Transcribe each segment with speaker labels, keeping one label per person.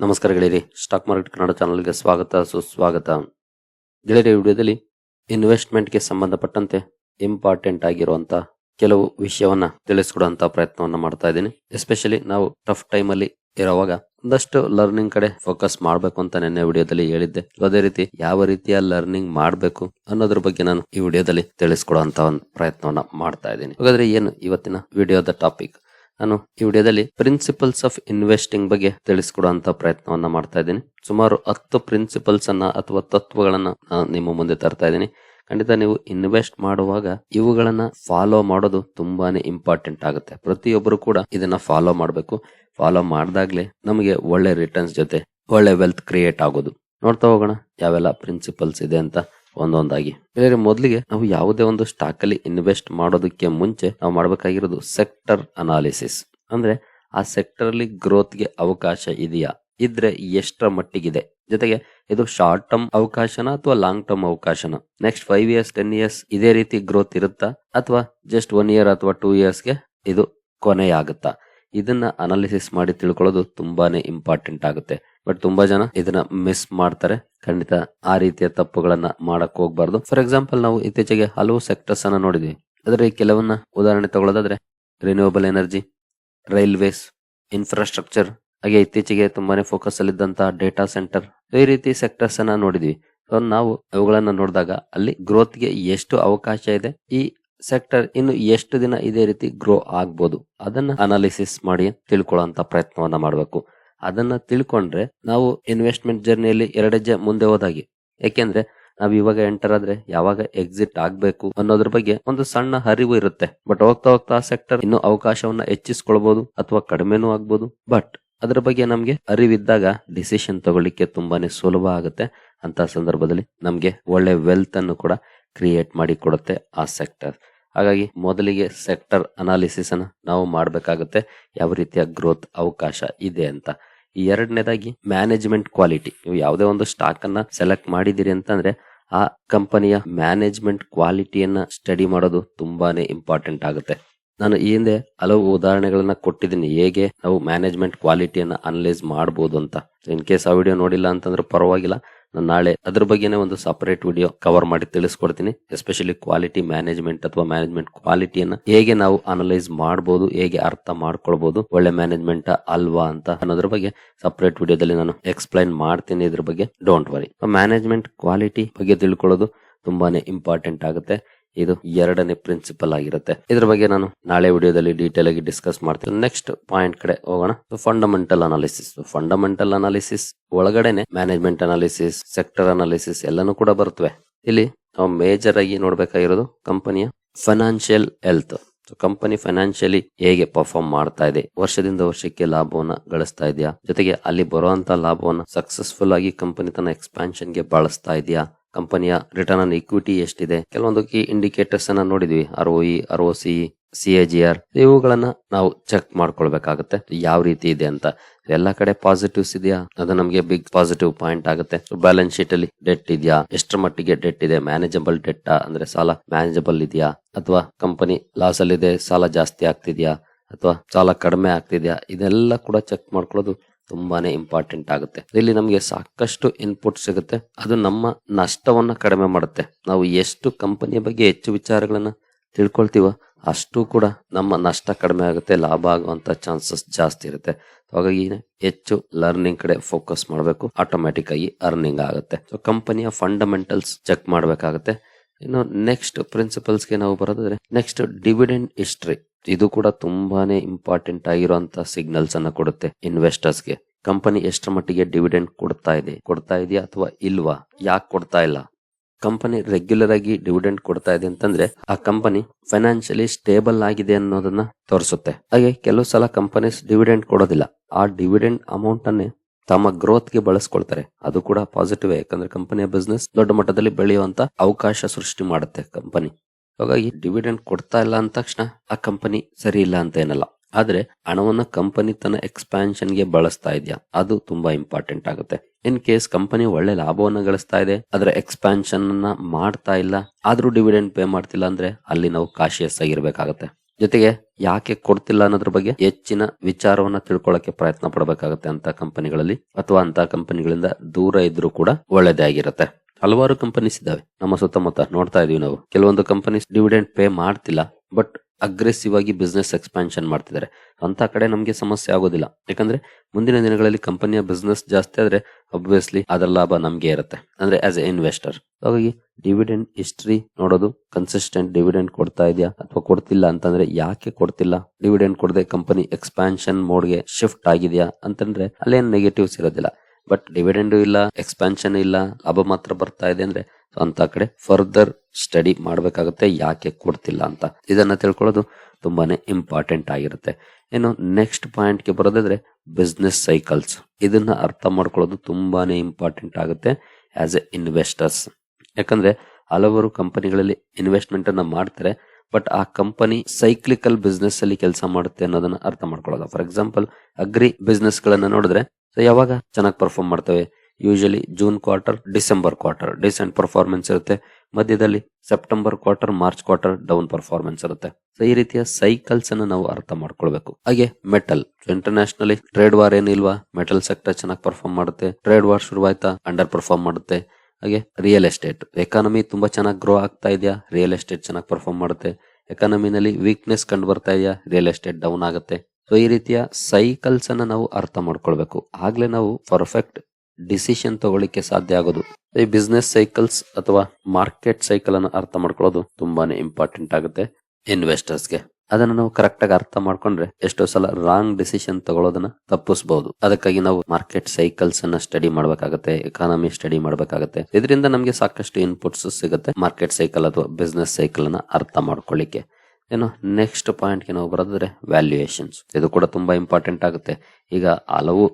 Speaker 1: ನಮಸ್ಕಾರ ಗೆಳೆಯರಿ stock market Kannada ಚಾನಲ್ಗೆ ಸ್ವಾಗತ, ಸುಸ್ವಾಗತ. ಗೆಳೆಯರಿ ವಿಡಿಯೋದಲ್ಲಿ ಇನ್ವೆಸ್ಟ್ಮೆಂಟ್ಗೆ ಸಂಬಂಧಪಟ್ಟಂತೆ ಇಂಪಾರ್ಟೆಂಟ್ ಆಗಿರುವಂತಹ ಕೆಲವು ವಿಷಯವನ್ನ ತಿಳಿಸ್ಕೊಡುವಂತ ಪ್ರಯತ್ನವನ್ನ ಮಾಡ್ತಾ ಇದ್ದೀನಿ. ಎಸ್ಪೆಷಲಿ ನಾವು ಟಫ್ ಟೈಮ್ ಅಲ್ಲಿ ಇರುವಾಗ ಒಂದಷ್ಟು ಲರ್ನಿಂಗ್ ಕಡೆ ಫೋಕಸ್ ಮಾಡಬೇಕು ಅಂತ ನಿನ್ನೆ ವಿಡಿಯೋದಲ್ಲಿ ಹೇಳಿದ್ದೆ. ಅದೇ ರೀತಿ ಯಾವ ರೀತಿಯ ಲರ್ನಿಂಗ್ ಮಾಡಬೇಕು ಅನ್ನೋದ್ರ ಬಗ್ಗೆ ನಾನು ಈ ವಿಡಿಯೋದಲ್ಲಿ ತಿಳಿಸ್ಕೊಡುವಂತ ಒಂದು ಪ್ರಯತ್ನವನ್ನ ಮಾಡ್ತಾ ಇದ್ದೀನಿ. ಹಾಗಾದ್ರೆ ಏನು ಇವತ್ತಿನ ವಿಡಿಯೋದ ಟಾಪಿಕ್ ನಾನು ಈ ವಿಡಿಯೋದಲ್ಲಿ ಪ್ರಿನ್ಸಿಪಲ್ಸ್ ಆಫ್ ಇನ್ವೆಸ್ಟಿಂಗ್ ಬಗ್ಗೆ ತಿಳಿಸ್ಕೊಡುವಂತ ಪ್ರಯತ್ನವನ್ನ ಮಾಡ್ತಾ ಇದ್ದೀನಿ. ಸುಮಾರು ಹತ್ತು ಪ್ರಿನ್ಸಿಪಲ್ಸ್ ಅನ್ನ ಅಥವಾ ತತ್ವಗಳನ್ನ ನಾನು ನಿಮ್ಮ ಮುಂದೆ ತರ್ತಾ ಇದ್ದೀನಿ. ಖಂಡಿತ ನೀವು ಇನ್ವೆಸ್ಟ್ ಮಾಡುವಾಗ ಇವುಗಳನ್ನ ಫಾಲೋ ಮಾಡೋದು ತುಂಬಾನೇ ಇಂಪಾರ್ಟೆಂಟ್ ಆಗುತ್ತೆ. ಪ್ರತಿಯೊಬ್ಬರು ಕೂಡ ಇದನ್ನ ಫಾಲೋ ಮಾಡಬೇಕು. ಫಾಲೋ ಮಾಡಿದಾಗ್ಲೇ ನಮಗೆ ಒಳ್ಳೆ ರಿಟರ್ನ್ಸ್ ಜೊತೆ ಒಳ್ಳೆ ವೆಲ್ತ್ ಕ್ರಿಯೇಟ್ ಆಗೋದು. ನೋಡ್ತಾ ಹೋಗೋಣ ಯಾವೆಲ್ಲ ಪ್ರಿನ್ಸಿಪಲ್ಸ್ ಇದೆ ಅಂತ. ಒಂದೊಂದಾಗಿ. ಮೊದಲಿಗೆ ನಾವು ಯಾವುದೇ ಒಂದು ಸ್ಟಾಕ್ ಅಲ್ಲಿ ಇನ್ವೆಸ್ಟ್ ಮಾಡೋದಕ್ಕೆ ಮುಂಚೆ ನಾವು ಮಾಡಬೇಕಾಗಿರೋದು ಸೆಕ್ಟರ್ ಅನಾಲಿಸಿಸ್ ಅಂದ್ರೆ ಆ ಸೆಕ್ಟರ್ ಅಲ್ಲಿ ಗ್ರೋತ್ಗೆ ಅವಕಾಶ ಇದೆಯಾ? ಇದ್ರೆ ಎಷ್ಟರ ಮಟ್ಟಿಗಿದೆ? ಜೊತೆಗೆ ಇದು ಶಾರ್ಟ್ ಟರ್ಮ್ ಅವಕಾಶನ ಅಥವಾ long term ಅವಕಾಶನ? Next five years ten years ಇದೇ ರೀತಿ ಗ್ರೋತ್ ಇರುತ್ತಾ? ಅಥವಾ ಜಸ್ಟ್ ಒನ್ ಇಯರ್ ಅಥವಾ ಟೂ ಇಯರ್ಸ್ಗೆ ಇದು ಕೊನೆಯಾಗುತ್ತಾ? ಇದನ್ನ ಅನಾಲಿಸಿಸ್ ಮಾಡಿ ತಿಳ್ಕೊಳ್ಳೋದು ತುಂಬಾನೇ ಇಂಪಾರ್ಟೆಂಟ್ ಆಗುತ್ತೆ. ಬಟ್ ತುಂಬಾ ಜನ ಇದನ್ನ ಮಿಸ್ ಮಾಡ್ತಾರೆ. ಖಂಡಿತ ಆ ರೀತಿಯ ತಪ್ಪುಗಳನ್ನ ಮಾಡಕ್ ಹೋಗ್ಬಾರ್ದು. ಫಾರ್ ಎಕ್ಸಾಂಪಲ್ ನಾವು ಇತ್ತೀಚೆಗೆ ಹಲವು ಸೆಕ್ಟರ್ಸ್ ಅನ್ನ ನೋಡಿದ್ವಿ. ಅದರಲ್ಲಿ ಕೆಲವನ್ನ ಉದಾಹರಣೆ ತಗೊಳ್ಳೋದಾದ್ರೆ ರಿನ್ಯೂವಬಲ್ ಎನರ್ಜಿ ರೈಲ್ವೇಸ್ ಇನ್ಫ್ರಾಸ್ಟ್ರಕ್ಚರ್ ಹಾಗೆ ಇತ್ತೀಚೆಗೆ ತುಂಬಾನೇ ಫೋಕಸ್ ಅಲ್ಲಿದ್ದಂತಹ ಡೇಟಾ ಸೆಂಟರ್ ಈ ರೀತಿ ಸೆಕ್ಟರ್ಸ್ ಅನ್ನ ನೋಡಿದ್ವಿ. ನಾವು ಅವುಗಳನ್ನ ನೋಡಿದಾಗ ಅಲ್ಲಿ ಗ್ರೋತ್ಗೆ ಎಷ್ಟು ಅವಕಾಶ ಇದೆ, ಈ ಸೆಕ್ಟರ್ ಇನ್ನು ಎಷ್ಟು ದಿನ ಇದೇ ರೀತಿ ಗ್ರೋ ಆಗ್ಬೋದು, ಅದನ್ನ ಅನಾಲಿಸಿಸ್ ಮಾಡಿ ತಿಳ್ಕೊಳ್ಳೋ ಪ್ರಯತ್ನವನ್ನ ಮಾಡಬೇಕು. ಅದನ್ನ ತಿಳ್ಕೊಂಡ್ರೆ ನಾವು ಇನ್ವೆಸ್ಟ್ಮೆಂಟ್ ಜರ್ನಿಯಲ್ಲಿ ಎರಡೆಜ್ಜೆ ಮುಂದೆ ಹೋದಾಗಿ. ಯಾಕೆಂದ್ರೆ ನಾವ್ ಇವಾಗ ಎಂಟರ್ ಆದ್ರೆ ಯಾವಾಗ ಎಕ್ಸಿಟ್ ಆಗ್ಬೇಕು ಅನ್ನೋದ್ರ ಬಗ್ಗೆ ಒಂದು ಸಣ್ಣ ಹರಿವು ಇರುತ್ತೆ. ಬಟ್ ಹೋಗ್ತಾ ಹೋಗ್ತಾ ಸೆಕ್ಟರ್ ಇನ್ನು ಅವಕಾಶವನ್ನ ಹೆಚ್ಚಿಸ್ಕೊಳ್ಬಹುದು ಅಥವಾ ಕಡಿಮೆನೂ ಆಗ್ಬಹುದು ಬಟ್ ಅದ್ರ ಬಗ್ಗೆ ನಮ್ಗೆ ಅರಿವಿದ್ದಾಗ ಡಿಸಿಷನ್ ತಗೊಳ್ಳಿಕ್ಕೆ ತುಂಬಾನೇ ಸುಲಭ ಆಗುತ್ತೆ. ಅಂತ ಸಂದರ್ಭದಲ್ಲಿ ನಮ್ಗೆ ಒಳ್ಳೆ ವೆಲ್ತ್ ಅನ್ನು ಕೂಡ ಕ್ರಿಯೇಟ್ ಮಾಡಿ ಕೊಡುತ್ತೆ ಆ ಸೆಕ್ಟರ್ ಹಾಗಾಗಿ ಮೊದಲಿಗೆ ಸೆಕ್ಟರ್ ಅನಾಲಿಸಿಸ್ ಅನ್ನ ನಾವು ಮಾಡಬೇಕಾಗುತ್ತೆ. ಯಾವ ರೀತಿಯ ಗ್ರೋತ್ ಅವಕಾಶ ಇದೆ ಅಂತ. ಎರಡನೇದಾಗಿ ಮ್ಯಾನೇಜ್ಮೆಂಟ್ ಕ್ವಾಲಿಟಿ ನೀವು ಯಾವುದೇ ಒಂದು ಸ್ಟಾಕ್ ಅನ್ನ ಸೆಲೆಕ್ಟ್ ಮಾಡಿದಿರಿ ಅಂತಂದ್ರೆ ಆ ಕಂಪನಿಯ ಮ್ಯಾನೇಜ್ಮೆಂಟ್ ಕ್ವಾಲಿಟಿಯನ್ನ ಸ್ಟಡಿ ಮಾಡೋದು ತುಂಬಾನೇ ಇಂಪಾರ್ಟೆಂಟ್ ಆಗುತ್ತೆ. ನಾನು ಈ ಹಿಂದೆ ಹಲವು ಉದಾಹರಣೆಗಳನ್ನ ಕೊಟ್ಟಿದ್ದೀನಿ. ಹೇಗೆ ನಾವು ಮ್ಯಾನೇಜ್ಮೆಂಟ್ ಕ್ವಾಲಿಟಿಯನ್ನ ಅನಲೈಸ್ ಮಾಡಬಹುದು ಅಂತ. ಇನ್ ಕೇಸ್ ಆ ವಿಡಿಯೋ ನೋಡಿಲ್ಲ ಅಂತಂದ್ರೆ ಪರವಾಗಿಲ್ಲ. ನಾಳೆ ಅದ್ರ ಬಗ್ಗೆನೇ ಒಂದು ಸಪರೇಟ್ ವಿಡಿಯೋ ಕವರ್ ಮಾಡಿ ತಿಳಿಸ್ಕೊಡ್ತೀನಿ. ಎಸ್ಪೆಷಲಿ ಕ್ವಾಲಿಟಿ ಮ್ಯಾನೇಜ್ಮೆಂಟ್ ಅಥವಾ ಮ್ಯಾನೇಜ್ಮೆಂಟ್ ಕ್ವಾಲಿಟಿಯನ್ನ ಹೇಗೆ ನಾವು ಅನಲೈಸ್ ಮಾಡಬಹುದು ಹೇಗೆ ಅರ್ಥ ಮಾಡ್ಕೊಳ್ಬಹುದು ಒಳ್ಳೆ ಮ್ಯಾನೇಜ್ಮೆಂಟ್ ಅಲ್ವಾ ಅಂತ ಅನ್ನೋದ್ರ ಬಗ್ಗೆ ಸಪರೇಟ್ ವಿಡಿಯೋದಲ್ಲಿ ನಾನು ಎಕ್ಸ್ಪ್ಲೈನ್ ಮಾಡ್ತೀನಿ ಇದ್ರ ಬಗ್ಗೆ. ಡೋಂಟ್ ವರಿ ಮ್ಯಾನೇಜ್ಮೆಂಟ್ ಕ್ವಾಲಿಟಿ ಬಗ್ಗೆ ತಿಳ್ಕೊಳ್ಳೋದು ತುಂಬಾನೇ ಇಂಪಾರ್ಟೆಂಟ್ ಆಗುತ್ತೆ. ಇದು ಎರಡನೇ ಪ್ರಿನ್ಸಿಪಲ್ ಆಗಿರುತ್ತೆ. ಇದ್ರ ಬಗ್ಗೆ ನಾನು ನಾಳೆ ವಿಡಿಯೋದಲ್ಲಿ ಡೀಟೇಲ್ ಆಗಿ ಡಿಸ್ಕಸ್ ಮಾಡ್ತೀನಿ. ನೆಕ್ಸ್ಟ್ ಪಾಯಿಂಟ್ ಕಡೆ ಹೋಗೋಣ. ಫಂಡಮೆಂಟಲ್ ಅನಾಲಿಸಿಸ್ ಫಂಡಮೆಂಟಲ್ ಅನಾಲಿಸಿಸ್ ಒಳಗಡೆನೆ ಮ್ಯಾನೇಜ್ಮೆಂಟ್ ಅನಾಲಿಸಿಸ್ ಸೆಕ್ಟರ್ ಅನಾಲಿಸಿಸ್ ಎಲ್ಲಾನು ಕೂಡ ಬರುತ್ತವೆ ಇಲ್ಲಿ ನಾವು ಮೇಜರ್ ಆಗಿ ನೋಡ್ಬೇಕಾಗಿರೋದು ಕಂಪನಿಯ ಫೈನಾನ್ಷಿಯಲ್ ಹೆಲ್ತ್ ಕಂಪನಿ ಫೈನಾನ್ಷಿಯಲಿ ಹೇಗೆ ಪರ್ಫಾರ್ಮ್ ಮಾಡ್ತಾ ಇದೆ? ವರ್ಷದಿಂದ ವರ್ಷಕ್ಕೆ ಲಾಭವನ್ನ ಗಳಿಸ್ತಾ ಇದೆಯಾ? ಜೊತೆಗೆ ಅಲ್ಲಿ ಬರುವಂತ ಲಾಭವನ್ನ ಸಕ್ಸಸ್ಫುಲ್ ಆಗಿ ಕಂಪನಿ ತನ್ನ ಎಕ್ಸ್ಪಾನ್ಷನ್ಗೆ ಬಳಸ್ತಾ ಇದೆಯಾ? ಕಂಪನಿಯ ರಿಟರ್ನ್ ಆನ್ ಇಕ್ವಿಟಿ ಎಷ್ಟಿದೆ? ಕೆಲವೊಂದು ಕೀ ಇಂಡಿಕೇಟರ್ಸ್ ಅನ್ನ ನೋಡಿದ್ವಿ. R O E R O C C A G R ಇವುಗಳನ್ನ ನಾವು ಚೆಕ್ ಮಾಡ್ಕೊಳ್ಬೇಕಾಗುತ್ತೆ. ಯಾವ ರೀತಿ ಇದೆ ಅಂತ. ಎಲ್ಲಾ ಕಡೆ ಪಾಸಿಟಿವ್ಸ್ ಇದೆಯಾ? ಅದು ನಮಗೆ ಬಿಗ್ ಪಾಸಿಟಿವ್ ಪಾಯಿಂಟ್ ಆಗುತ್ತೆ. ಬ್ಯಾಲೆನ್ಸ್ ಶೀಟ್ ಅಲ್ಲಿ ಡೆಟ್ ಇದೆಯಾ? ಎಷ್ಟರ ಮಟ್ಟಿಗೆ ಡೆಟ್ ಇದೆ? ಮ್ಯಾನೇಜಬಲ್ ಡೆಟ್ ಅಂದ್ರೆ ಸಾಲ ಮ್ಯಾನೇಜಬಲ್ ಇದೆಯಾ? ಅಥವಾ ಕಂಪನಿ ಲಾಸ್ ಅಲ್ಲಿ ಇದೆ ಸಾಲ ಜಾಸ್ತಿ ಆಗ್ತಿದ್ಯಾ? ಅಥವಾ ಸಾಲ ಕಡಿಮೆ ಆಗ್ತಿದ್ಯಾ? ಇದೆಲ್ಲ ಕೂಡ ಚೆಕ್ ಮಾಡ್ಕೊಳ್ಳೋದು ತುಂಬಾನೇ ಇಂಪಾರ್ಟೆಂಟ್ ಆಗುತ್ತೆ. ಇಲ್ಲಿ ನಮಗೆ ಸಾಕಷ್ಟು ಇನ್ಪುಟ್ ಸಿಗುತ್ತೆ. ಅದು ನಮ್ಮ ನಷ್ಟವನ್ನ ಕಡಿಮೆ ಮಾಡುತ್ತೆ. ನಾವು ಎಷ್ಟು ಕಂಪನಿಯ ಬಗ್ಗೆ ಹೆಚ್ಚು ವಿಚಾರಗಳನ್ನ ತಿಳ್ಕೊಳ್ತೀವೋ ಅಷ್ಟು ಕೂಡ ನಮ್ಮ ನಷ್ಟ ಕಡಿಮೆ ಆಗುತ್ತೆ, ಲಾಭ ಆಗುವಂತ ಚಾನ್ಸಸ್ ಜಾಸ್ತಿ ಇರುತ್ತೆ. ಹಾಗಾಗಿ ಹೆಚ್ಚು ಲರ್ನಿಂಗ್ ಕಡೆ ಫೋಕಸ್ ಮಾಡಬೇಕು. ಆಟೋಮ್ಯಾಟಿಕ್ ಆಗಿ ಅರ್ನಿಂಗ್ ಆಗುತ್ತೆ. ಸೊ ಕಂಪನಿಯ ಫಂಡಮೆಂಟಲ್ಸ್ ಚೆಕ್ ಮಾಡಬೇಕಾಗುತ್ತೆ. ಇನ್ನು ನೆಕ್ಸ್ಟ್ ಪ್ರಿನ್ಸಿಪಲ್ಸ್ಗೆ ನಾವು ಬರೋದಾದ್ರೆ ನೆಕ್ಸ್ಟ್ ಡಿವಿಡೆಂಡ್ ಹಿಸ್ಟ್ರಿ ಇದು ಕೂಡ ತುಂಬಾನೇ ಇಂಪಾರ್ಟೆಂಟ್ ಆಗಿರುವಂತ ಸಿಗ್ನಲ್ಸ್ ಅನ್ನ ಕೊಡುತ್ತೆ ಇನ್ವೆಸ್ಟರ್ಸ್ಗೆ ಕಂಪನಿ ಎಷ್ಟರ ಮಟ್ಟಿಗೆ ಡಿವಿಡೆಂಡ್ ಕೊಡ್ತಾ ಇದೆ? ಕೊಡ್ತಾ ಇದೆಯಾ ಅಥವಾ ಇಲ್ವಾ? ಯಾಕೆ ಕೊಡ್ತಾ ಇಲ್ಲ? ಕಂಪನಿ ರೆಗ್ಯುಲರ್ ಆಗಿ ಡಿವಿಡೆಂಡ್ ಕೊಡ್ತಾ ಇದೆ ಅಂತಂದ್ರೆ ಆ ಕಂಪನಿ ಫೈನಾನ್ಷಿಯಲಿ ಸ್ಟೇಬಲ್ ಆಗಿದೆ ಅನ್ನೋದನ್ನ ತೋರಿಸುತ್ತೆ. ಹಾಗೆ ಕೆಲವು ಸಲ ಕಂಪನೀಸ್ ಡಿವಿಡೆಂಡ್ ಕೊಡೋದಿಲ್ಲ. ಆ ಡಿವಿಡೆಂಡ್ ಅಮೌಂಟ್ ಅನ್ನೇ ತಮ್ಮ ಗ್ರೋತ್ಗೆ ಬಳಸ್ಕೊಳ್ತಾರೆ. ಅದು ಕೂಡ ಪಾಸಿಟಿವ್ ಯಾಕಂದ್ರೆ ಕಂಪನಿಯ ಬಿಸ್ನೆಸ್ ದೊಡ್ಡ ಮಟ್ಟದಲ್ಲಿ ಬೆಳೆಯುವಂತ ಅವಕಾಶ ಸೃಷ್ಟಿ ಮಾಡುತ್ತೆ ಕಂಪನಿ ಹಾಗಾಗಿ ಡಿವಿಡೆಂಡ್ ಕೊಡ್ತಾ ಇಲ್ಲ ಅಂದ ತಕ್ಷಣ ಆ ಕಂಪನಿ ಸರಿ ಇಲ್ಲ ಅಂತ ಏನಲ್ಲ. ಆದ್ರೆ ಹಣವನ್ನ ಕಂಪನಿ ತನ್ನ ಎಕ್ಸ್ಪಾನ್ಷನ್ಗೆ ಬಳಸ್ತಾ ಇದೆಯಾ? ಅದು ತುಂಬಾ ಇಂಪಾರ್ಟೆಂಟ್ ಆಗುತ್ತೆ. ಇನ್ ಕೇಸ್ ಕಂಪನಿ ಒಳ್ಳೆ ಲಾಭವನ್ನ ಗಳಿಸ್ತಾ ಇದೆ, ಅದರ ಎಕ್ಸ್ಪಾನ್ಷನ್ ಅನ್ನ ಮಾಡ್ತಾ ಇಲ್ಲ, ಆದ್ರೂ ಡಿವಿಡೆಂಡ್ ಪೇ ಮಾಡ್ತಿಲ್ಲ ಅಂದ್ರೆ ಅಲ್ಲಿ ನಾವು ಕಾಶಿಯಸ್ ಆಗಿರ್ಬೇಕಾಗತ್ತೆ. ಜೊತೆಗೆ ಯಾಕೆ ಕೊಡ್ತಿಲ್ಲ ಅನ್ನೋದ್ರ ಬಗ್ಗೆ ಹೆಚ್ಚಿನ ವಿಚಾರವನ್ನ ತಿಳ್ಕೊಳ್ಳಕ್ಕೆ ಪ್ರಯತ್ನ ಪಡಬೇಕಾಗತ್ತೆ ಅಂತ ಕಂಪನಿಗಳಲ್ಲಿ ಅಥವಾ ಅಂತ ಕಂಪನಿಗಳಿಂದ ದೂರ ಇದ್ರೂ ಕೂಡ ಒಳ್ಳೇದೇ ಆಗಿರುತ್ತೆ. ಹಲವಾರು ಕಂಪನೀಸ್ ಇದಾವೆ ನಮ್ಮ ಸುತ್ತಮುತ್ತ ನೋಡ್ತಾ ಇದೀವಿ ನಾವು. ಕೆಲವೊಂದು ಕಂಪನೀಸ್ ಡಿವಿಡೆಂಡ್ ಪೇ ಮಾಡ್ತಿಲ್ಲ ಬಟ್ ಅಗ್ರೆಸಿವ್ ಆಗಿ ಬಿಸ್ನೆಸ್ ಎಕ್ಸ್ಪಾನ್ಷನ್ ಮಾಡ್ತಿದ್ದಾರೆ. ಅಂತ ಕಡೆ ನಮಗೆ ಸಮಸ್ಯೆ ಆಗೋದಿಲ್ಲ. ಯಾಕಂದ್ರೆ ಮುಂದಿನ ದಿನಗಳಲ್ಲಿ ಕಂಪನಿಯ ಬಿಸ್ನೆಸ್ ಜಾಸ್ತಿ ಆದ್ರೆ ಅಬ್ವಿಯಸ್ಲಿ ಅದರ ಲಾಭ ನಮ್ಗೆ ಇರುತ್ತೆ. ಅಂದ್ರೆ ಆಸ್ ಎ ಇನ್ವೆಸ್ಟರ್ ಹಾಗಾಗಿ ಡಿವಿಡೆಂಡ್ ಹಿಸ್ಟ್ರಿ ನೋಡೋದು ಕನ್ಸಿಸ್ಟೆಂಟ್ ಡಿವಿಡೆಂಡ್ ಕೊಡ್ತಾ ಇದೆಯಾ ಅಥವಾ ಕೊಡ್ತಿಲ್ಲ ಅಂತಂದ್ರೆ ಯಾಕೆ ಕೊಡ್ತಿಲ್ಲ? ಡಿವಿಡೆಂಡ್ ಕೊಡದೆ ಕಂಪನಿ ಎಕ್ಸ್ಪಾನ್ಷನ್ ಮೋಡ್ಗೆ ಶಿಫ್ಟ್ ಆಗಿದೆಯಾ ಅಂತಂದ್ರೆ ಅಲ್ಲೇನು ನೆಗೆಟಿವ್ಸ್ ಇರೋದಿಲ್ಲ. ಬಟ್ ಡಿವಿಡೆಂಡ್ ಇಲ್ಲ ಎಕ್ಸ್ಪಾನ್ಷನ್ ಇಲ್ಲ ಲಾಭ ಮಾತ್ರ ಬರ್ತಾ ಇದೆ ಅಂದ್ರೆ ಅಂತ ಕಡೆ ಫರ್ದರ್ ಸ್ಟಡಿ ಮಾಡಬೇಕಾಗುತ್ತೆ, ಯಾಕೆ ಕೊಡ್ತಿಲ್ಲ ಅಂತ. ಇದನ್ನ ತಿಳ್ಕೊಳ್ಳೋದು ತುಂಬಾನೇ ಇಂಪಾರ್ಟೆಂಟ್ ಆಗಿರುತ್ತೆ. ಇನ್ನು ನೆಕ್ಸ್ಟ್ ಪಾಯಿಂಟ್ಗೆ ಬರೋದಾದ್ರೆ ಬಿಸ್ನೆಸ್ ಸೈಕಲ್ಸ್ ಇದನ್ನ ಅರ್ಥ ಮಾಡ್ಕೊಳ್ಳೋದು ತುಂಬಾನೇ ಇಂಪಾರ್ಟೆಂಟ್ ಆಗುತ್ತೆ ಆಸ್ ಎ ಇನ್ವೆಸ್ಟರ್ಸ್ ಯಾಕಂದ್ರೆ ಹಲವಾರು ಕಂಪನಿಗಳಲ್ಲಿ ಇನ್ವೆಸ್ಟ್ಮೆಂಟ್ ಅನ್ನ ಮಾಡ್ತಾರೆ ಬಟ್ ಆ ಕಂಪನಿ ಸೈಕ್ಲಿಕಲ್ ಬಿಸ್ನೆಸ್ ಅಲ್ಲಿ ಕೆಲಸ ಮಾಡುತ್ತೆ ಅನ್ನೋದನ್ನ ಅರ್ಥ ಮಾಡ್ಕೊಳ್ಳೋದು. ಫಾರ್ ಎಕ್ಸಾಂಪಲ್ ಅಗ್ರಿ ಬಿಸ್ನೆಸ್ ಗಳನ್ನ ನೋಡಿದ್ರೆ ಯಾವಾಗ ಚೆನ್ನಾಗಿ ಪರ್ಫಾರ್ಮ್ ಮಾಡ್ತವೆ? Usually June quarter December quarter decent performance ಇರುತ್ತೆ. ಮಧ್ಯದಲ್ಲಿ September quarter March quarter down performance ಇರುತ್ತೆ. ಸೊ ಈ ರೀತಿಯ ಸೈಕಲ್ಸ್ ಅನ್ನು ನಾವು ಅರ್ಥ ಮಾಡ್ಕೊಳ್ಬೇಕು. ಹಾಗೆ ಮೆಟಲ್ ಇಂಟರ್ನ್ಯಾಷನಲಿ ಟ್ರೇಡ್ ವಾರ್ ಏನಿಲ್ವಾ? ಮೆಟಲ್ ಸೆಕ್ಟರ್ ಚೆನ್ನಾಗಿ ಪರ್ಫಾರ್ಮ್ ಮಾಡುತ್ತೆ. ಟ್ರೇಡ್ ವಾರ್ ಶುರುವಾಯ್ತಾ? ಅಂಡರ್ ಪರ್ಫಾರ್ಮ್ ಮಾಡುತ್ತೆ. ಹಾಗೆ ರಿಯಲ್ ಎಸ್ಟೇಟ್ ಎಕಾನಮಿ ತುಂಬಾ ಚೆನ್ನಾಗಿ ಗ್ರೋ ಆಗ್ತಾ ಇದೆಯಾ? ರಿಯಲ್ ಎಸ್ಟೇಟ್ ಚೆನ್ನಾಗಿ ಪರ್ಫಾರ್ಮ್ ಮಾಡುತ್ತೆ. ಎಕಾನಮಿನಲ್ಲಿ ವೀಕ್ನೆಸ್ ಕಂಡು ಬರ್ತಾ ಇದೆಯಾ? ರಿಯಲ್ ಎಸ್ಟೇಟ್ ಡೌನ್ ಆಗುತ್ತೆ. ಸೊ ಈ ರೀತಿಯ ಸೈಕಲ್ಸ್ ಅನ್ನ ನಾವು ಅರ್ಥ ಮಾಡ್ಕೊಳ್ಬೇಕು. ಆಗ್ಲೇ ನಾವು ಪರ್ಫೆಕ್ಟ್ ಡಿಸಿಷನ್ ತಗೊಳ್ಳಿಕ್ಕೆ ಸಾಧ್ಯ ಆಗೋದು. ಈ ಬಿಸ್ನೆಸ್ ಸೈಕಲ್ಸ್ ಅಥವಾ ಮಾರ್ಕೆಟ್ ಸೈಕಲ್ ಅನ್ನು ಅರ್ಥ ಮಾಡ್ಕೊಳ್ಳೋದು ತುಂಬಾನೇ ಇಂಪಾರ್ಟೆಂಟ್ ಆಗುತ್ತೆ ಇನ್ವೆಸ್ಟರ್ಸ್ಗೆ ಅದನ್ನ ನಾವು ಕರೆಕ್ಟ್ ಆಗಿ ಅರ್ಥ ಮಾಡ್ಕೊಂಡ್ರೆ ಎಷ್ಟೋ ಸಲ ರಾಂಗ್ ಡಿಸಿಷನ್ ತಗೊಳ್ಳೋದನ್ನ ತಪ್ಪಿಸಬಹುದು ಅದಕ್ಕಾಗಿ ನಾವು ಮಾರ್ಕೆಟ್ ಸೈಕಲ್ಸ್ ಅನ್ನ ಸ್ಟಡಿ ಮಾಡಬೇಕಾಗುತ್ತೆ ಎಕಾನಮಿ ಸ್ಟಡಿ ಮಾಡಬೇಕಾಗುತ್ತೆ. ಇದರಿಂದ ನಮಗೆ ಸಾಕಷ್ಟು ಇನ್ಪುಟ್ಸ್ ಸಿಗುತ್ತೆ ಮಾರ್ಕೆಟ್ ಸೈಕಲ್ ಅಥವಾ ಬಿಸ್ನೆಸ್ ಸೈಕಲ್ ಅನ್ನ ಅರ್ಥ ಮಾಡ್ಕೊಳ್ಳಿಕ್ಕೆ. ಏನು ನೆಕ್ಸ್ಟ್ ಪಾಯಿಂಟ್ಗೆ ನಾವು ಬರೋದ್ರೆ ವ್ಯಾಲ್ಯೂಯೇಷನ್ಸ್ ಇದು ಕೂಡ ತುಂಬಾ ಇಂಪಾರ್ಟೆಂಟ್ ಆಗುತ್ತೆ. ಈಗ ಹಲವು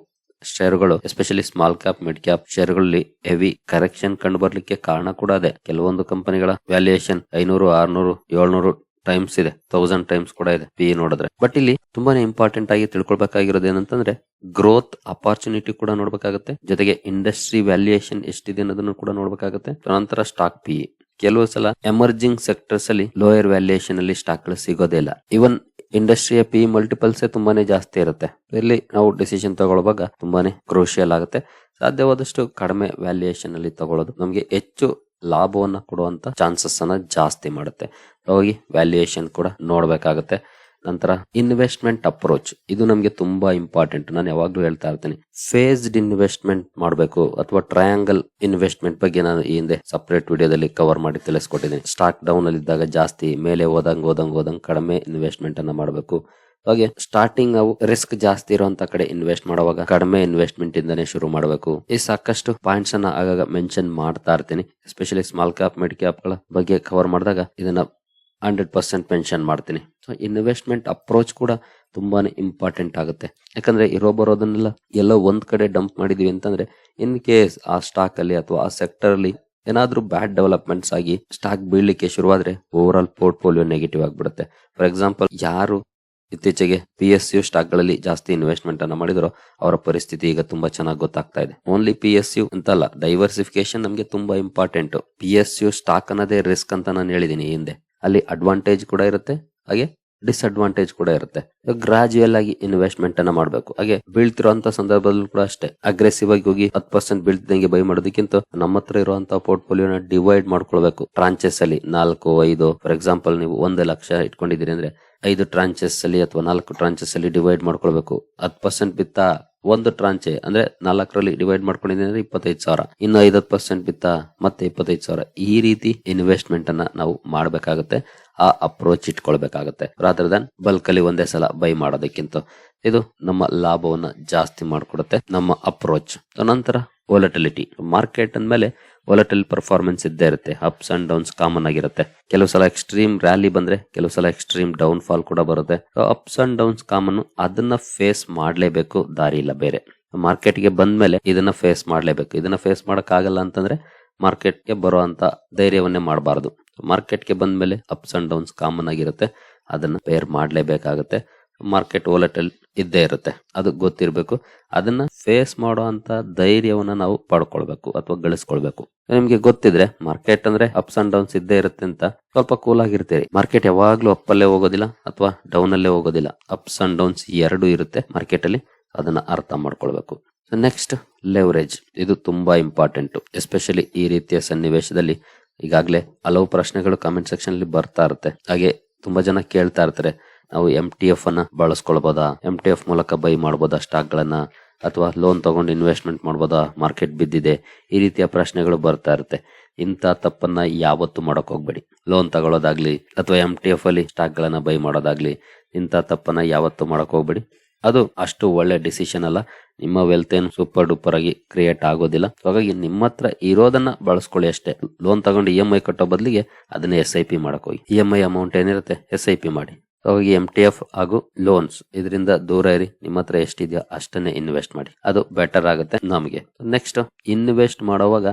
Speaker 1: ಶೇರುಗಳು especially small cap mid cap ಶೇರುಗಳಲ್ಲಿ heavy correction ಕಂಡು ಬರ್ಲಿಕ್ಕೆ ಕಾರಣ ಕೂಡ ಅದೇ. ಕೆಲವೊಂದು ಕಂಪನಿಗಳ ವ್ಯಾಲ್ಯೂಯೇಷನ್ ಐನೂರು, ಆರ್ನೂರು, ಏಳ್ನೂರು ಟೈಮ್ಸ್ ಇದೆ ತೌಸಂಡ್ ಟೈಮ್ಸ್ ಕೂಡ ಇದೆ ಪಿ ನೋಡಿದ್ರೆ. ಬಟ್ ಇಲ್ಲಿ ತುಂಬಾನೇ ಇಂಪಾರ್ಟೆಂಟ್ ಆಗಿ ತಿಳ್ಕೊಳ್ಬೇಕಾಗಿರೋದು ಏನಂತಂದ್ರೆ ಗ್ರೋತ್ ಅಪಾರ್ಚುನಿಟಿ ಕೂಡ ನೋಡ್ಬೇಕಾಗುತ್ತೆ. ಜೊತೆಗೆ ಇಂಡಸ್ಟ್ರಿ ವ್ಯಾಲ್ಯೂಯೇಷನ್ ಎಷ್ಟಿದೆ ಅನ್ನೋದನ್ನು ಕೂಡ ನೋಡ್ಬೇಕಾಗುತ್ತೆ. ನಂತರ ಸ್ಟಾಕ್ ಪಿ ಕೆಲವು ಸಲ ಎಮರ್ಜಿಂಗ್ ಸೆಕ್ಟರ್ಸ್ ಅಲ್ಲಿ ಲೋಯರ್ ವ್ಯಾಲ್ಯೂಯೇಷನ್ ಅಲ್ಲಿ ಸ್ಟಾಕ್ಗಳು ಸಿಗೋದೇ ಇಲ್ಲ. ಇವನ್ ಇಂಡಸ್ಟ್ರಿಯ ಪಿ ಮಲ್ಟಿಪಲ್ಸ್ ತುಂಬಾನೇ ಜಾಸ್ತಿ ಇರುತ್ತೆ. ಇಲ್ಲಿ ನಾವು ಡಿಸಿಷನ್ ತಗೊಳ್ಳುವಾಗ ತುಂಬಾನೇ ಕ್ರೂಷಿಯಲ್ ಆಗುತ್ತೆ. ಸಾಧ್ಯವಾದಷ್ಟು ಕಡಿಮೆ ವ್ಯಾಲ್ಯೂಯೇಷನ್ ಅಲ್ಲಿ ತಗೊಳ್ಳೋದು. ನಮಗೆ ಹೆಚ್ಚು ಲಾಭವನ್ನ ಕೊಡುವಂತ ಚಾನ್ಸಸ್ ಅನ್ನ ಜಾಸ್ತಿ ಮಾಡುತ್ತೆ. ಹೋಗಿ ವ್ಯಾಲ್ಯೂಯೇಷನ್ ಕೂಡ ನೋಡ್ಬೇಕಾಗುತ್ತೆ. ನಂತರ ಇನ್ವೆಸ್ಟ್ಮೆಂಟ್ ಅಪ್ರೋಚ್ ಇದು ನಮಗೆ ತುಂಬಾ ಇಂಪಾರ್ಟೆಂಟ್ ನಾನು ಯಾವಾಗಲೂ ಹೇಳ್ತಾ ಇರ್ತೀನಿ. ಫೇಸ್ಡ್ ಇನ್ವೆಸ್ಟ್ಮೆಂಟ್ ಮಾಡಬೇಕು ಅಥವಾ ಟ್ರಯಾಂಗಲ್ ಇನ್ವೆಸ್ಟ್ಮೆಂಟ್ ಬಗ್ಗೆ ನಾನು ಈ ಹಿಂದೆ ಸಪರೇಟ್ ವಿಡಿಯೋದಲ್ಲಿ ಕವರ್ ಮಾಡಿ ತಿಳಿಸ್ಕೊಟ್ಟಿದ್ದೀನಿ. ಸ್ಟಾಕ್ ಡೌನ್ ಅಲ್ಲಿ ಇದ್ದಾಗ ಜಾಸ್ತಿ, ಮೇಲೆ ಹೋದಂಗೆ ಹೋದಂಗೆ ಹೋದಂಗೆ ಕಡಿಮೆ ಇನ್ವೆಸ್ಟ್ಮೆಂಟ್ ಅನ್ನ ಮಾಡಬೇಕು. ಹಾಗೆ ಸ್ಟಾರ್ಟಿಂಗ್ ನಾವು ರಿಸ್ಕ್ ಜಾಸ್ತಿ ಇರುವಂತ ಕಡೆ ಇನ್ವೆಸ್ಟ್ ಮಾಡುವಾಗ ಕಡಿಮೆ ಇನ್ವೆಸ್ಟ್ಮೆಂಟ್ ಇಂದಾನೆ ಶುರು ಮಾಡಬೇಕು. ಈ ಸಾಕಷ್ಟು ಪಾಯಿಂಟ್ಸ್ ಅನ್ನ ಆಗಾಗ ಮೆನ್ಷನ್ ಮಾಡ್ತಾ ಇರ್ತೀನಿ. ಎಸ್ಪೆಷಲಿ ಸ್ಮಾಲ್ ಕ್ಯಾಪ್ ಮಿಡ್ ಕ್ಯಾಪ್ಗಳ ಬಗ್ಗೆ ಕವರ್ ಮಾಡಿದಾಗ ಇದನ್ನ ಹಂಡ್ರೆಡ್ ಪರ್ಸೆಂಟ್ ಮೆನ್ಷನ್ ಮಾಡ್ತೀನಿ. ಸೊ ಇನ್ವೆಸ್ಟ್ಮೆಂಟ್ ಅಪ್ರೋಚ್ ಕೂಡ ತುಂಬಾನೇ ಇಂಪಾರ್ಟೆಂಟ್ ಆಗುತ್ತೆ. ಯಾಕಂದ್ರೆ ಇರೋ ಬರೋದನ್ನೆಲ್ಲ ಎಲ್ಲೋ ಒಂದ್ ಕಡೆ ಡಂಪ್ ಮಾಡಿದೀವಿ ಅಂತಂದ್ರೆ ಇನ್ ಕೇಸ್ ಆ ಸ್ಟಾಕ್ ಅಲ್ಲಿ ಅಥವಾ ಆ ಸೆಕ್ಟರ್ ಅಲ್ಲಿ ಏನಾದ್ರೂ ಬ್ಯಾಡ್ ಡೆವಲಪ್ಮೆಂಟ್ಸ್ ಆಗಿ ಸ್ಟಾಕ್ ಬೀಳಲಿಕ್ಕೆ ಶುರುವಾದ್ರೆ ಓವರ್ ಆಲ್ ಪೋರ್ಟ್ಫೋಲಿಯೋ ನೆಗೆಟಿವ್ ಆಗಿಬಿಡುತ್ತೆ. ಫಾರ್ ಎಕ್ಸಾಂಪಲ್ ಯಾರು ಇತ್ತೀಚೆಗೆ ಪಿ ಎಸ್ ಯು ಸ್ಟಾಕ್ಗಳಲ್ಲಿ ಜಾಸ್ತಿ ಇನ್ವೆಸ್ಟ್ಮೆಂಟ್ ಅನ್ನ ಮಾಡಿದ್ರು. ಅವರ ಪರಿಸ್ಥಿತಿ ಈಗ ತುಂಬಾ ಚೆನ್ನಾಗಿ ಗೊತ್ತಾಗ್ತಾ ಇದೆ. ಓನ್ಲಿ ಪಿ ಎಸ್ ಯು ಅಂತಲ್ಲ ಡೈವರ್ಸಿಫಿಕೇಶನ್ ನಮಗೆ ತುಂಬಾ important P S U stock ಅನ್ನೋದೇ ರಿಸ್ಕ್ ಅಂತ ನಾನು ಹೇಳಿದ್ದೀನಿ ಹಿಂದೆ. ಅಲ್ಲಿ ಅಡ್ವಾಂಟೇಜ್ ಕೂಡ ಇರುತ್ತೆ, ಹಾಗೆ ಡಿಸ್ಅಡ್ವಾಂಟೇಜ್ ಕೂಡ ಇರುತ್ತೆ. ಗ್ರಾಜುಯಲ್ ಆಗಿ ಇನ್ವೆಸ್ಟ್ಮೆಂಟ್ ಅನ್ನ ಮಾಡಬೇಕು. ಹಾಗೆ ಬೀಳ್ತಿರುವಂತ ಸಂದರ್ಭದಲ್ಲೂ ಕೂಡ ಅಷ್ಟೇ. ಅಗ್ರೆಸಿವ್ ಆಗಿ ಹೋಗಿ ಹತ್ತು ಪರ್ಸೆಂಟ್ ಬೀಳ್ತಿದ್ದಂಗೆ ಬೈ ಮಾಡೋದಕ್ಕಿಂತ ನಮ್ಮ ಹತ್ರ ಇರುವಂತಹ ಪೋರ್ಟ್ಫೋಲಿಯೋನ ಡಿವೈಡ್ ಮಾಡ್ಕೊಳ್ಬೇಕು. ಟ್ರಾಂಚಸ್ ಅಲ್ಲಿ ನಾಲ್ಕು, ಐದು ಫಾರ್ ಎಕ್ಸಾಂಪಲ್ ನೀವು ಒಂದು ಲಕ್ಷ ಇಟ್ಕೊಂಡಿದ್ದೀರಿ ಅಂದ್ರೆ ಐದು ಟ್ರಾಂಚಸ್ ಅಲ್ಲಿ ಅಥವಾ ನಾಲ್ಕು ಟ್ರಾಂಚಸ್ ಅಲ್ಲಿ ಡಿವೈಡ್ ಮಾಡ್ಕೊಳ್ಬೇಕು. ಹತ್ತು ಪರ್ಸೆಂಟ್ ಬಿತ್ತ ಒಂದು ಟ್ರಾಂಚೆ ಅಂದ್ರೆ ನಾಲ್ಕರಲ್ಲಿ ಡಿವೈಡ್ ಮಾಡ್ಕೊಂಡಿದ್ದೀನಿ ಅಂದ್ರೆ ಇಪ್ಪತ್ತೈದು ಸಾವಿರ. ಇನ್ನು ಐದತ್ತು ಪರ್ಸೆಂಟ್ ಬಿತ್ತ ಮತ್ತೆ ಇಪ್ಪತ್ತೈದು ಸಾವಿರ. ಈ ರೀತಿ ಇನ್ವೆಸ್ಟ್ಮೆಂಟ್ ಅನ್ನ ನಾವು ಮಾಡಬೇಕಾಗುತ್ತೆ. ಆ ಅಪ್ರೋಚ್ ಇಟ್ಕೊಳ್ಬೇಕಾಗತ್ತೆ. ರಾದರ್ ದನ್ ಬಲ್ಕ್ ಅಲ್ಲಿ ಒಂದೇ ಸಲ ಬೈ ಮಾಡೋದಕ್ಕಿಂತ. ಇದು ನಮ್ಮ ಲಾಭವನ್ನ ಜಾಸ್ತಿ ಮಾಡಿಕೊಡುತ್ತೆ ನಮ್ಮ ಅಪ್ರೋಚ್ ನಂತರ ವೊಲಟಿಲಿಟಿ ಮಾರ್ಕೆಟ್ ಅಂದ್ಮೇಲೆ ವೊಲಟಲ್ ಪರ್ಫಾರ್ಮೆನ್ಸ್ ಇದ್ದೇ ಇರುತ್ತೆ. ಅಪ್ಸ್ ಅಂಡ್ ಡೌನ್ಸ್ ಕಾಮನ್ ಆಗಿರುತ್ತೆ. ಕೆಲವು ಸಲ ಎಕ್ಸ್ಟ್ರೀಮ್ ರ್ಯಾಲಿ ಬಂದ್ರೆ, ಕೆಲವು ಸಲ ಎಕ್ಸ್ಟ್ರೀಮ್ ಡೌನ್ ಫಾಲ್ ಕೂಡ ಬರುತ್ತೆ. ಅಪ್ಸ್ ಅಂಡ್ ಡೌನ್ಸ್ ಕಾಮನ್ ಅದನ್ನ ಫೇಸ್ ಮಾಡಲೇಬೇಕು, ದಾರಿ ಇಲ್ಲ ಬೇರೆ. ಮಾರ್ಕೆಟ್ಗೆ ಬಂದ್ಮೇಲೆ ಇದನ್ನ ಫೇಸ್ ಮಾಡಲೇಬೇಕು. ಇದನ್ನ ಫೇಸ್ ಮಾಡಕ್ ಆಗಲ್ಲ ಅಂತಂದ್ರೆ ಮಾರ್ಕೆಟ್ಗೆ ಅಂತ ಧೈರ್ಯವನ್ನೇ ಮಾಡಬಾರದು. ಮಾರ್ಕೆಟ್ಗೆ ಬಂದ್ಮೇಲೆ ಅಪ್ಸ್ ಅಂಡ್ ಡೌನ್ಸ್ ಕಾಮನ್ ಆಗಿರುತ್ತೆ. ಅದನ್ನ ಪೇರ್ ಮಾಡಲೇಬೇಕಾಗುತ್ತೆ. ಮಾರ್ಕೆಟ್ ಓಲಟಲ್ ಇದ್ದೇ ಇರುತ್ತೆ. ಅದು ಗೊತ್ತಿರಬೇಕು. ಅದನ್ನ ಫೇಸ್ ಮಾಡೋ ಅಂತ ಧೈರ್ಯವನ್ನ ನಾವು ಪಡ್ಕೊಳ್ಬೇಕು ಅಥವಾ ಗಳಿಸ್ಕೊಳ್ಬೇಕು. ನಿಮ್ಗೆ ಗೊತ್ತಿದ್ರೆ ಮಾರ್ಕೆಟ್ ಅಂದ್ರೆ ಅಪ್ಸ್ ಅಂಡ್ ಡೌನ್ಸ್ ಇದ್ದೇ ಇರುತ್ತೆ ಅಂತ ಸ್ವಲ್ಪ ಕೂಲ್ ಆಗಿರ್ತೀರಿ. ಮಾರ್ಕೆಟ್ ಯಾವಾಗ್ಲೂ ಅಪ್ ಅಲ್ಲೇ ಹೋಗೋದಿಲ್ಲ ಅಥವಾ ಡೌನ್ ಅಲ್ಲೇ ಹೋಗೋದಿಲ್ಲ. ಅಪ್ಸ್ ಅಂಡ್ ಡೌನ್ಸ್ ಎರಡು ಇರುತ್ತೆ ಮಾರ್ಕೆಟ್ ಅಲ್ಲಿ. ಅದನ್ನ ಅರ್ಥ ಮಾಡ್ಕೊಳ್ಬೇಕು. ನೆಕ್ಸ್ಟ್ ಲೆವರೇಜ್ ಇದು ತುಂಬಾ ಇಂಪಾರ್ಟೆಂಟ್ ಎಸ್ಪೆಷಲಿ ಈ ರೀತಿಯ ಸನ್ನಿವೇಶದಲ್ಲಿ ಈಗಾಗಲೇ ಹಲವು ಪ್ರಶ್ನೆಗಳು ಕಾಮೆಂಟ್ ಸೆಕ್ಷನ್ ಅಲ್ಲಿ ಬರ್ತಾ ಇರುತ್ತೆ. ಹಾಗೆ ತುಂಬಾ ಜನ ಕೇಳ್ತಾ ಇರ್ತಾರೆ. ನಾವು ಎಂ ಟಿ ಎಫ್ ಅನ್ನ ಬಳಸ್ಕೊಳ್ಬೋದಾ? ಎಂ ಟಿ ಎಫ್ ಮೂಲಕ ಬೈ ಮಾಡ್ಬೋದಾ ಸ್ಟಾಕ್ ಗಳನ್ನ? ಅಥವಾ ಲೋನ್ ತಗೊಂಡು ಇನ್ವೆಸ್ಟ್ಮೆಂಟ್ ಮಾಡ್ಬೋದಾ? ಮಾರ್ಕೆಟ್ ಬಿದ್ದಿದೆ? ಈ ರೀತಿಯ ಪ್ರಶ್ನೆಗಳು ಬರ್ತಾ ಇರುತ್ತೆ. ಇಂಥ ತಪ್ಪನ್ನ ಯಾವತ್ತು ಮಾಡಕ್ ಹೋಗ್ಬೇಡಿ. ಲೋನ್ ತಗೊಳ್ಳೋದಾಗ್ಲಿ ಅಥವಾ ಎಂ ಟಿ ಎಫ್ ಅಲ್ಲಿ ಸ್ಟಾಕ್ ಗಳನ್ನ ಬೈ ಮಾಡೋದಾಗ್ಲಿ ಇಂಥ ತಪ್ಪನ್ನ ಯಾವತ್ತು ಮಾಡಕ್ ಹೋಗ್ಬೇಡಿ. ಅದು ಅಷ್ಟು ಒಳ್ಳೆ ಡಿಸಿಷನ್ ಅಲ್ಲ. ನಿಮ್ಮ ವೆಲ್ತ್ ಏನು ಸೂಪರ್ ಡೂಪರ್ ಆಗಿ ಕ್ರಿಯೇಟ್ ಆಗೋದಿಲ್ಲ. ಹಾಗಾಗಿ ನಿಮ್ಮ ಹತ್ರ ಇರೋದನ್ನ ಬಳಸ್ಕೊಳ್ಳಿ ಅಷ್ಟೇ. ಲೋನ್ ತಗೊಂಡು ಇ ಎಂ ಐ ಕಟ್ಟೋ ಬದಲಿಗೆ ಅದನ್ನ ಎಸ್ ಐ ಪಿ ಮಾಡಕ್ ಹೋಗಿ. ಇ ಎಂ ಐ ಅಮೌಂಟ್ ಏನಿರುತ್ತೆ? ಎಸ್ ಐ ಪಿ ಮಾಡಿ. ಹಾಗಾಗಿ ಎಂ ಟಿ ಎಫ್ ಹಾಗೂ ಲೋನ್ಸ್ ಇದರಿಂದ ದೂರ ಇರಿ. ನಿಮ್ಮ ಹತ್ರ ಎಷ್ಟಿದೆಯೋ ಅಷ್ಟನ್ನೇ ಇನ್ವೆಸ್ಟ್ ಮಾಡಿ. ಅದು ಬೆಟರ್ ಆಗುತ್ತೆ ನಮಗೆ. ನೆಕ್ಸ್ಟ್ ಇನ್ವೆಸ್ಟ್ ಮಾಡುವಾಗ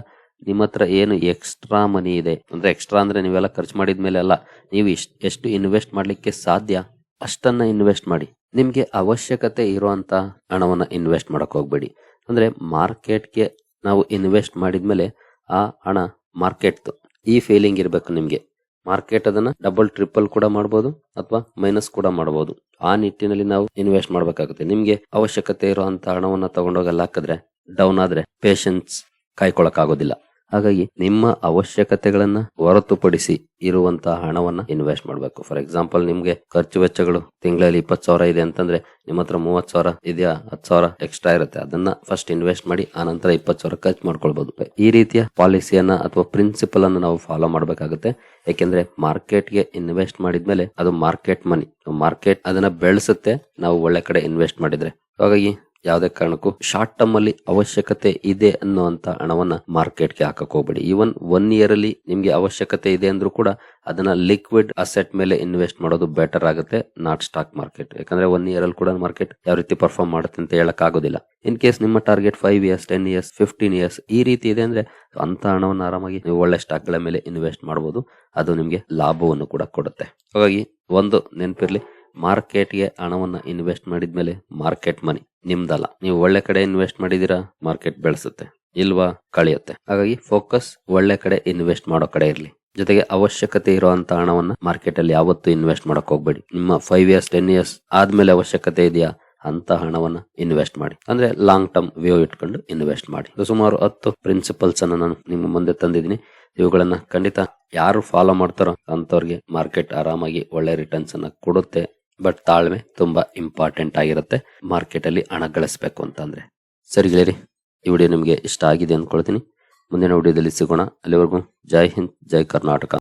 Speaker 1: ನಿಮ್ಮ ಹತ್ರ ಏನು ಎಕ್ಸ್ಟ್ರಾ ಮನಿ ಇದೆ? ಅಂದ್ರೆ ಎಕ್ಸ್ಟ್ರಾ ಅಂದ್ರೆ ನೀವೆಲ್ಲ ಖರ್ಚು ಮಾಡಿದ ಮೇಲೆ ಅಲ್ಲ, ನೀವು ಇಷ್ಟು ಎಷ್ಟು ಇನ್ವೆಸ್ಟ್ ಮಾಡಲಿಕ್ಕೆ ಸಾಧ್ಯ? ಅಷ್ಟನ್ನ ಇನ್ವೆಸ್ಟ್ ಮಾಡಿ. ನಿಮ್ಗೆ ಅವಶ್ಯಕತೆ ಇರುವಂತ ಹಣವನ್ನ ಇನ್ವೆಸ್ಟ್ ಮಾಡಕ್ ಹೋಗ್ಬೇಡಿ. ಅಂದ್ರೆ ಮಾರ್ಕೆಟ್ಗೆ ನಾವು ಇನ್ವೆಸ್ಟ್ ಮಾಡಿದ್ಮೇಲೆ ಆ ಹಣ ಮಾರ್ಕೆಟ್ ಈ ಫೀಲಿಂಗ್ ಇರಬೇಕು ನಿಮ್ಗೆ. ಮಾರ್ಕೆಟ್ ಅದನ್ನ ಡಬಲ್ ಟ್ರಿಪಲ್ ಕೂಡ ಮಾಡಬಹುದು ಅಥವಾ ಮೈನಸ್ ಕೂಡ ಮಾಡಬಹುದು ಆ ನಿಟ್ಟಿನಲ್ಲಿ ನಾವು ಇನ್ವೆಸ್ಟ್ ಮಾಡಬೇಕಾಗುತ್ತೆ. ನಿಮ್ಗೆ ಅವಶ್ಯಕತೆ ಇರುವಂತಹ ಹಣವನ್ನ ತಗೊಂಡೋಗಲ್ಲ ಹಾಕಿದ್ರೆ ಡೌನ್ ಆದ್ರೆ ಪೇಶನ್ಸ್ ಕಾಯ್ಕೊಳಕ್ ಆಗೋದಿಲ್ಲ ಹಾಗಾಗಿ ನಿಮ್ಮ ಅವಶ್ಯಕತೆಗಳನ್ನ ಹೊರತುಪಡಿಸಿ ಇರುವಂತಹ ಹಣವನ್ನ ಇನ್ವೆಸ್ಟ್ ಮಾಡಬೇಕು. ಫಾರ್ ಎಕ್ಸಾಂಪಲ್ ನಿಮ್ಗೆ ಖರ್ಚು ವೆಚ್ಚಗಳು ತಿಂಗಳಲ್ಲಿ ಇಪ್ಪತ್ತು ಸಾವಿರ ಇದೆ ಅಂತಂದ್ರೆ ನಿಮ್ಮ ಹತ್ರ ಮೂವತ್ ಸಾವಿರ ಇದೆಯಾ, ಹತ್ತು ಸಾವಿರ ಎಕ್ಸ್ಟ್ರಾ ಇರುತ್ತೆ. ಅದನ್ನ ಫಸ್ಟ್ ಇನ್ವೆಸ್ಟ್ ಮಾಡಿ, ಆ ನಂತರ ಇಪ್ಪತ್ತು ಸಾವಿರ ಖರ್ಚು ಮಾಡ್ಕೊಳ್ಬಹುದು ಈ ರೀತಿಯ ಪಾಲಿಸಿಯನ್ನ ಅಥವಾ ಪ್ರಿನ್ಸಿಪಲ್ ಅನ್ನು ನಾವು ಫಾಲೋ ಮಾಡಬೇಕಾಗುತ್ತೆ. ಯಾಕೆಂದ್ರೆ ಮಾರ್ಕೆಟ್ಗೆ ಇನ್ವೆಸ್ಟ್ ಮಾಡಿದ್ಮೇಲೆ ಅದು ಮಾರ್ಕೆಟ್ ಮನಿ ಮಾರ್ಕೆಟ್ ಅದನ್ನ ಬೆಳೆಸುತ್ತೆ, ನಾವು ಒಳ್ಳೆ ಕಡೆ ಇನ್ವೆಸ್ಟ್ ಮಾಡಿದ್ರೆ. ಹಾಗಾಗಿ ಯಾವುದೇ ಕಾರಣಕ್ಕೂ ಶಾರ್ಟ್ ಟರ್ಮ್ ಅಲ್ಲಿ ಅವಶ್ಯಕತೆ ಇದೆ ಅನ್ನುವಂತ ಹಣವನ್ನ ಮಾರ್ಕೆಟ್ಗೆ ಹಾಕಕ್ ಹೋಗ್ಬೇಡಿ. ಈವನ್ ಒನ್ ಇಯರ್ ಅಲ್ಲಿ ನಿಮ್ಗೆ ಅವಶ್ಯಕತೆ ಇದೆ ಅಂದ್ರೂ ಕೂಡ ಅದನ್ನ ಲಿಕ್ವಿಡ್ ಅಸೆಟ್ ಮೇಲೆ ಇನ್ವೆಸ್ಟ್ ಮಾಡೋದು ಬೆಟರ್ ಆಗುತ್ತೆ ನಾಟ್ ಸ್ಟಾಕ್ ಮಾರ್ಕೆಟ್ ಯಾಕಂದ್ರೆ ಒನ್ ಇಯರ್ ಅಲ್ಲಿ ಕೂಡ ಮಾರ್ಕೆಟ್ ಯಾವ ರೀತಿ ಪರ್ಫಾರ್ಮ್ ಮಾಡುತ್ತೆ ಅಂತ ಹೇಳಕ್ ಆಗೋದಿಲ್ಲ. ಇನ್ ಕೇಸ್ ನಿಮ್ಮ target five years ten years fifteen years ಈ ರೀತಿ ಇದೆ ಅಂದ್ರೆ ಅಂತ ಹಣವನ್ನು ಆರಾಮಾಗಿ ನೀವು ಒಳ್ಳೆ ಸ್ಟಾಕ್ಗಳ ಮೇಲೆ ಇನ್ವೆಸ್ಟ್ ಮಾಡಬಹುದು ಅದು ನಿಮ್ಗೆ ಲಾಭವನ್ನು ಕೂಡ ಕೊಡುತ್ತೆ. ಹಾಗಾಗಿ ಒಂದು ನೆನಪಿರ್ಲಿ ಮಾರ್ಕೆಟ್ಗೆ ಹಣವನ್ನು ಇನ್ವೆಸ್ಟ್ ಮಾಡಿದ್ಮೇಲೆ ಮಾರ್ಕೆಟ್ ಮನಿ ನಿಮ್ದಲ್ಲ. ನೀವು ಒಳ್ಳೆ ಕಡೆ ಇನ್ವೆಸ್ಟ್ ಮಾಡಿದೀರಾ ಮಾರ್ಕೆಟ್ ಬೆಳೆಸುತ್ತೆ. ಇಲ್ವಾ, ಕಳಿಯುತ್ತೆ. ಹಾಗಾಗಿ ಫೋಕಸ್ ಒಳ್ಳೆ ಕಡೆ ಇನ್ವೆಸ್ಟ್ ಮಾಡೋ ಕಡೆ ಇರಲಿ. ಜೊತೆಗೆ ಅವಶ್ಯಕತೆ ಇರುವಂತ ಹಣವನ್ನ ಮಾರ್ಕೆಟ್ ಅಲ್ಲಿ ಯಾವತ್ತೂ ಇನ್ವೆಸ್ಟ್ ಮಾಡಕ್ ಹೋಗ್ಬೇಡಿ. ನಿಮ್ಮ ಫೈವ್ ಇಯರ್ಸ್ ಟೆನ್ ಇಯರ್ಸ್ ಆದ್ಮೇಲೆ ಅವಶ್ಯಕತೆ ಇದೆಯಾ, ಅಂತ ಹಣವನ್ನ ಇನ್ವೆಸ್ಟ್ ಮಾಡಿ. ಅಂದ್ರೆ ಲಾಂಗ್ ಟರ್ಮ್ ವ್ಯೂ ಇಟ್ಕೊಂಡು ಇನ್ವೆಸ್ಟ್ ಮಾಡಿ. ಸುಮಾರು ಹತ್ತು ಪ್ರಿನ್ಸಿಪಲ್ಸ್ ಅನ್ನ ನಾನು ನಿಮ್ಮ ಮುಂದೆ ತಂದಿದ್ದೀನಿ. ಇವುಗಳನ್ನ ಖಂಡಿತ ಯಾರು ಫಾಲೋ ಮಾಡ್ತಾರೋ ಅಂತವ್ರಿಗೆ ಮಾರ್ಕೆಟ್ ಆರಾಮಾಗಿ ಒಳ್ಳೆ ರಿಟರ್ನ್ಸ್ ಅನ್ನ ಕೊಡುತ್ತೆ. ಬಟ್ ತಾಳ್ಮೆ ತುಂಬಾ ಇಂಪಾರ್ಟೆಂಟ್ ಆಗಿರುತ್ತೆ. ಮಾರ್ಕೆಟ್ ಅಲ್ಲಿ ಹಣ ಗಳಿಸ್ಬೇಕು ಅಂತಂದ್ರೆ. ಸರಿ ಗೆಳೆಯರಿ, ಈ ವಿಡಿಯೋ ನಿಮಗೆ ಇಷ್ಟ ಆಗಿದೆ ಅಂದ್ಕೊಳ್ತೀನಿ. ಮುಂದಿನ ವಿಡಿಯೋದಲ್ಲಿ ಸಿಗೋಣ. ಅಲ್ಲಿವರೆಗೂ ಜೈ ಹಿಂದ್, ಜೈ ಕರ್ನಾಟಕ.